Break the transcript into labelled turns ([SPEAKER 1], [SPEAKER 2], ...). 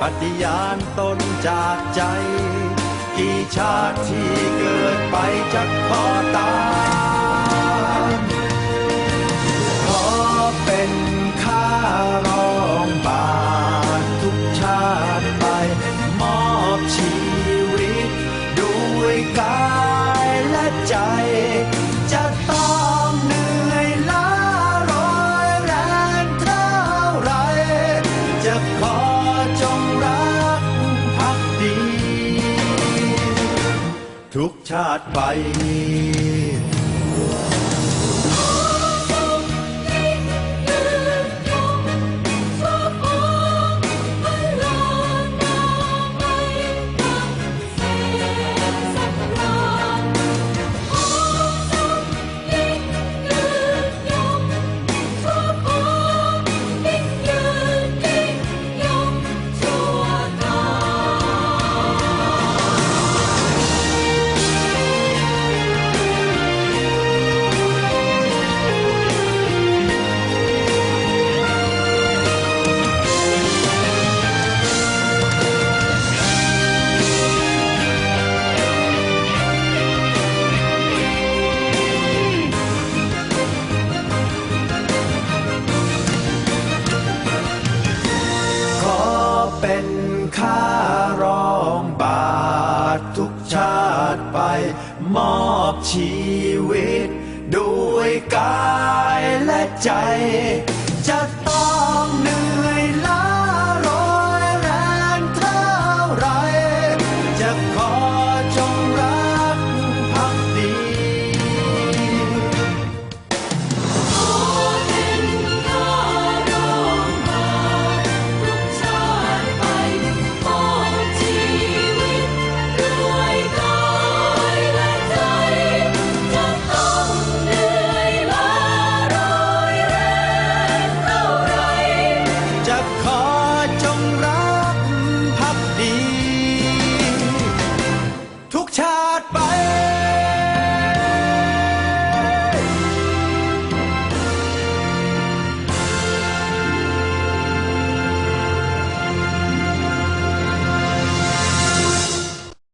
[SPEAKER 1] ปฏิญาณตนจากใจ กี่ชาติที่เกิดไปจะขอตามขอเป็นข้ารองบาททุกชาติไป มอบชีวิต ด้วยกายและใจ จะต้องเหนื่อยล้ารอยแรงเท่าไรจะขอ จงรักพักดี ทุกชาติไป อบชีวิต ด้วยกายและใจจะ